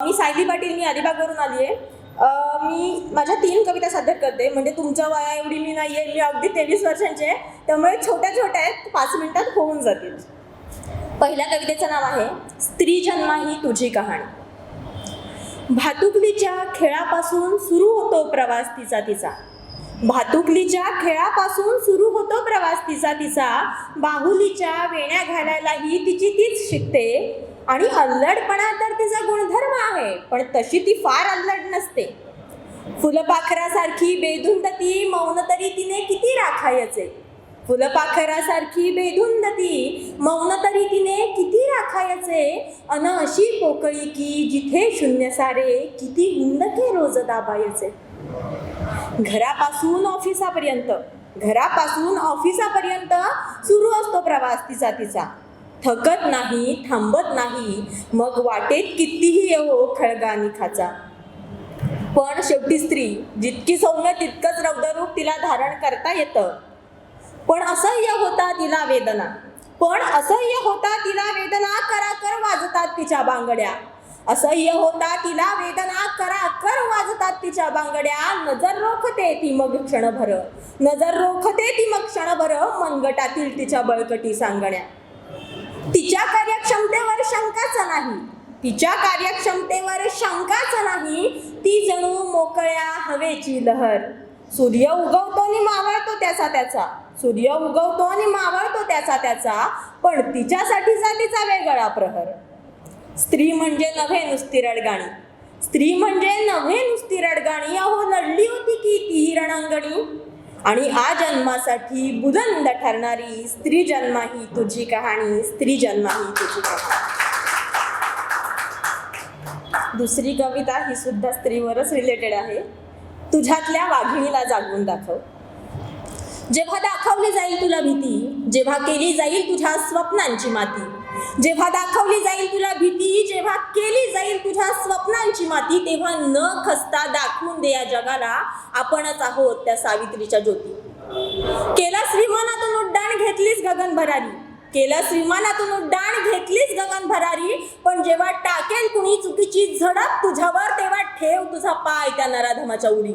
मी सायली पाटील मी अलिबागवरून आली आहे. मी माझ्या तीन कविता सादर करते. म्हणजे तुमच्या वया एवढी मी नाही आहे मी अगदी तेवीस वर्षांची आहे. त्यामुळे छोट्या छोट्या आहेत पाच मिनिटात होऊन जातील. पहिल्या कवितेचं नाव आहे स्त्री जन्मा ही तुझी कहाणी. भातुकलीच्या खेळापासून सुरू होतो प्रवास तिचा तिचा. भातुकलीच्या खेळापासून सुरू होतो प्रवास तिचा तिचा. बाहुलीच्या वेण्या घालायलाही तिची तीच शिकते. आणि अल्लडपणा तर तिचा गुणधर्म आहे पण तशी ती फार अल्लड नसते. फुलपाखरासारखी बेधुंद ती मौन तरी तिने किती राखायचे? फुलपाखरासारखी बेधुंद ती मौन तरी तिने किती राखायचे? अन अशी पोकळी की जिथे शून्य सारे किती हुंदके रोज दाबायचे? घरापासून ऑफिसापर्यंत घरापासून ऑफिसापर्यंत सुरू असतो प्रवास तिचा तिचा. थकत नाही थांबत नाही मग वाटेत कितीही येवो खळगानी खाचा. पण शेवटी स्त्री जितकी सौम्य तितकंच रौद्ररूप तिला धारण करता येतं. पण असह्य होता तिला वेदना. पण असह्य होता तिला वेदना कराकर वाजतात तिच्या बांगड्या. असह्य होता तिला वेदना कराकर वाजतात तिच्या बांगड्या. नजर रोखते ती मग क्षणभर. नजर रोखते ती मग क्षणभर. मनगटातील तिच्या बळकटी सांगण्या. तिच्या कार्यक्षमतेवर शंकाच नाही. तिच्या कार्यक्षमतेवर शंकाच नाही. ती जणू मोकळ्या हवेची लहर. सूर्य उगवतो आणि मावळतो त्याचा त्याचा. सूर्य उगवतो आणि मावळतो त्याचा त्याचा. पण तिच्यासाठीचा तिचा वेगळा प्रहर. स्त्री म्हणजे नव्हे नुसती रडगाणी. स्त्री म्हणजे नव्हे नुसती रडगाणी. अहो लढली होती की ती रणांगणी? आणि आ जन्मासाठी बुलंद ठरणारी स्त्री जन्मा ही तुझी कहाणी स्त्री जन्मा ही तुझी कहाणी. दुसरी कविता ही सुद्धा स्त्रीवरच रिलेटेड आहे. तुझ्यातल्या वाघिणीला जागवून दाखव. जेव्हा दाखवली जाईल तुला भीती जेव्हा केली जाईल तुझ्या स्वप्नांची माती जेव्हा दाखवली जाईल तुला भीती जेव्हा केली जाईल तुझ्या स्वप्नांची माती तेव्हा न खसता दाखवून दे या जगाला. आपणच आहोत त्या सावित्रीच्या ज्योती. केला श्रीमानातून उड्डाण घेतलीस गगन भरारी. केलं श्रीमानातून उड्डाण घेतलीस गगन भरारी. पण जेव्हा टाकेल कुणी चुकीची झडप तुझ्यावर तेव्हा ठेव तुझा पाय त्या नराधमाच्या उडी.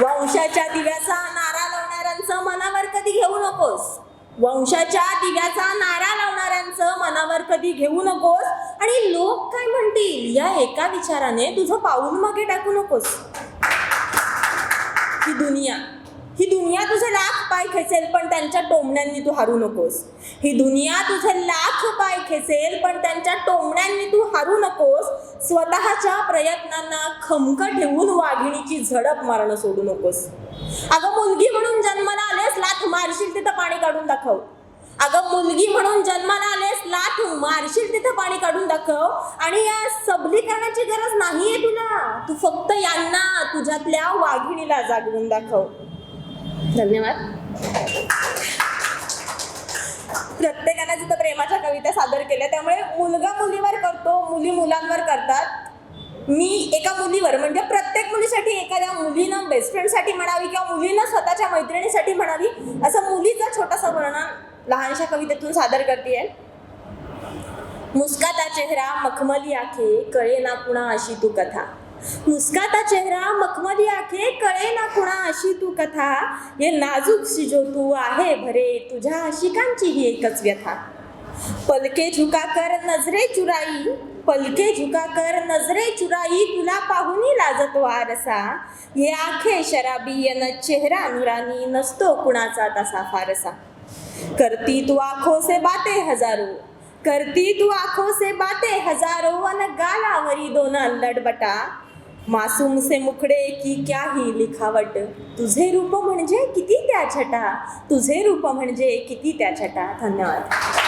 वंशाच्या दिव्याचा नारा लावणाऱ्यांचं मनावर कधी घेऊ नकोस. वंशाच्या दिव्याचा नारा लावणाऱ्यांचं मनावर कधी घेऊ नकोस. आणि लोक काय म्हणतील? या एका विचाराने तुझं पाऊल मागे टाकू नकोस. ही दुनिया. ही दुनिया तुझे लाख पाय खेचेल पण त्यांच्या टोमण्यांनी तू हारू नकोस. ही दुनिया तुझे लाख पाय खेचेल पण त्यांच्या टोमण्यांनी तू हारू नकोस. स्वतःच्या प्रयत्नांना खमक ठेवून वाघिणीची झडप मारणं सोडू नकोस. अगं मुलगी म्हणून जन्माला आलेस लाथ मारशील तिथं पाणी काढून दाखव. अगं मुलगी म्हणून जन्माला आलेस लाथ मारशील तिथं पाणी काढून दाखव. आणि या सबलीकरणाची गरज नाहीये तुला. तू फक्त यांना तुझ्यातल्या वाघिणीला जागवून दाखव. धन्यवाद. प्रत्येकाने जिथं प्रेमाच्या कविता सादर केल्या त्यामुळे मुलगा मुलीवर करतो मुली मुलांवर करतात. मी एका मुलीवर म्हणजे प्रत्येक मुलीसाठी एखाद्या मुलीनं बेस्ट फ्रेंडसाठी म्हणावी किंवा मुलीनं स्वतःच्या मैत्रिणीसाठी म्हणावी असं मुलीचा छोटासा वर्णन लहानशा कवितेतून सादर करते मुस्काता चेहरा मखमली आखे कळे ना कुणा अशी तू कथा. मुस्काता चेहरा मखमली आखे कळे ना कुणा अशी तू कथा. ये नाजूक शिजो तू आहे भरे तुझ्या आशिकांची ही एकच व्यथा. पलके झुका कर नजरे चुराई पलके झुका कर नजरे चुराई तुला पाहुनी लाजत वारसा. ये आखे शराबी न चेहरा नुरानी नसतो कुणाचा तसा फारसा. करती तू आखो से बाते हजारो करती तू आखो से बाते हजारो अन गालावरी दोन लडबटा. मासूम से मुखडे की क्या ही लिखावट तुझे रूप म्हणजे किती त्या छटा? तुझे रूप म्हणजे किती त्या छटा? धन्यवाद.